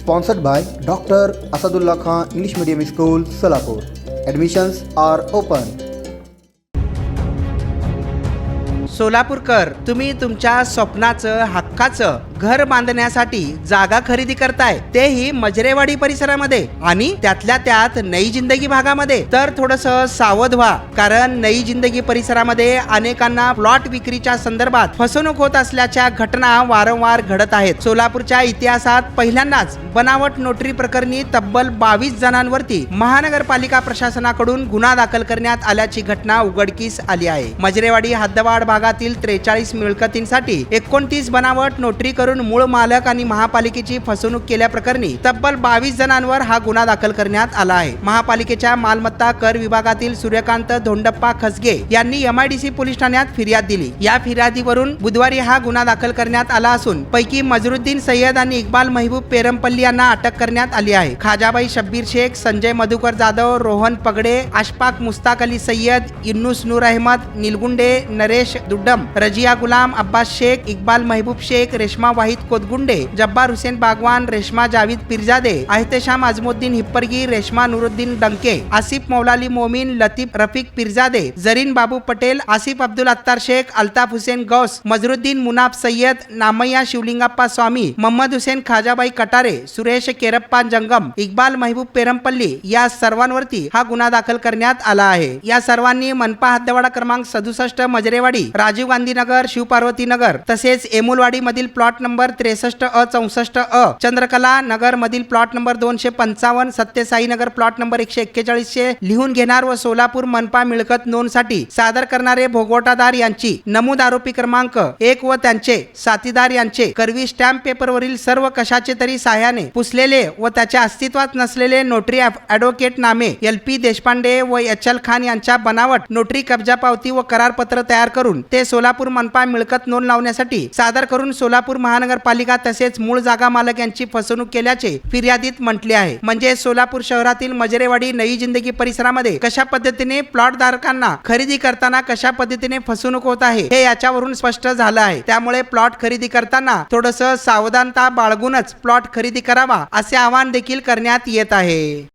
Sponsored by doctor Asadullah Khan English medium school Solapur admissions are open Solapurkar तुम्ही तुमच्या स्वप्नाचं हक्काचं घर बांधण्यासाठी जागा खरेदी करताय तेही मजरेवाडी परिसरामध्ये आणि त्यातल्या त्यात नई जिंदगी भागामध्ये. तर थोडस सावध व्हा कारण नई जिंदगी परिसरामध्ये अनेकांना प्लॉट विक्रीच्या संदर्भात फसवणूक होत असल्याच्या घटना वारंवार घडत आहेत. सोलापूरच्या इतिहासात पहिल्यांदाच बनावट नोटरी प्रकरणी तब्बल बावीस जणांवरती महानगरपालिका प्रशासनाकडून गुन्हा दाखल करण्यात आल्याची घटना उघडकीस आली आहे. मजरेवाडी हद्दवाड भागातील त्रेचाळीस मिळकतींसाठी एकोणतीस बनावट नोटरी करून मूळ मालक आणि महापालिकेची फसवणूक केल्याप्रकरणी तब्बल बावीस जणांवर हा गुन्हा दाखल करण्यात आला आहे. महापालिकेच्या मालमत्ता कर विभागातील सूर्यकांत धोंडप्पा खसगे यांनी एमआयडीसी पोलीस ठाण्यात फिर्याद दिली. या फिर्यादीवरून बुधवारी हा गुन्हा दाखल करण्यात आला असून पैकी मजरुद्दीन सय्यद आणि इक्बाल महबूब पेरमपल्ली यांना अटक करण्यात आली आहे. खाजाबाई शब्बीर शेख संजय मधुकर जाधव रोहन पगडे अशफाक मुस्ताक अली सय्यद इन्नुस नूर अहमद निलगुंडे नरेश दुड्डम रजिया गुलाम अब्बास शेख इक्बाल महबूब शेख रेश्मा वाहिद कोदगुंडे जब्बार हुसेन बागवान रेश्मा जावीद पिरजादे अहतेशाम अजमुद्दीन हिप्परगी रेश्मा नुरुद्दीन डंके आसिफ मौलाली मोमीन लतीफ रफिक पिरजादे जरीन बाबू पटेल आसिफ अब्दुल अत्तार शेख अल्ताफ हुसेन गौस मजरुद्दीन मुनाफ सय्यद नामय्या शिवलिंगाप्पा स्वामी मोहम्मद हुसेन खाजाबाई कटारे सुरेश केरप्पा जंगम इक्बाल महबूब पेरमपल्ली या सर्वांवरती हा गुन्हा दाखल करण्यात आला आहे. या सर्वांनी मनपा हद्दवाडा क्रमांक सदुसष्ट मजरेवाडी राजीव गांधी नगर शिवपार्वती नगर तसेच एमुलवाडी मधील प्लॉट नंबर त्रेसष्ट अ चौसष्ट अ. चंद्रकला नगर मधील प्लॉट नंबर दोनशे पंचावन्न सत्यसाई नगर प्लॉट नंबर एकशे एक्केचाळीसशे लिहून घेणार व सोलापूर मनपा मिळकत नोंदसाठी सादर करणारे भोगवटादार यांची नमूद आरोपी क्रमांक एक व त्यांचे साथीदार यांचे करवी स्टॅम्प पेपरवरील सर्व कशाचे तरी सहाय्याने पुसलेले व त्याच्या अस्तित्वात नसलेले नोटरी ॲडव्होकेट नामे एल पी देशपांडे व एच एल खान यांच्या बनावट नोटरी कब्जा पावती व करारपत्र तयार करून ते सोलापूर मनपा मिळकत नोंद लावण्यासाठी सादर करून सोलापूर महा महानगरपालिका तसेच मूळ जागा मालक यांची फसवणूक केल्याचे फिर्यादीत म्हटले आहे. म्हणजे सोलापूर शहरातील मजरेवाडी नई जिंदगी परिसरामध्ये कशा पद्धतीने प्लॉट धारकांना खरेदी करताना कशा पद्धतीने फसवणूक होत आहे हे याच्यावरून स्पष्ट झालं आहे. त्यामुळे प्लॉट खरेदी करताना थोडस सावधानता बाळगूनच प्लॉट खरेदी करावा असे आवाहन देखील करण्यात येत आहे.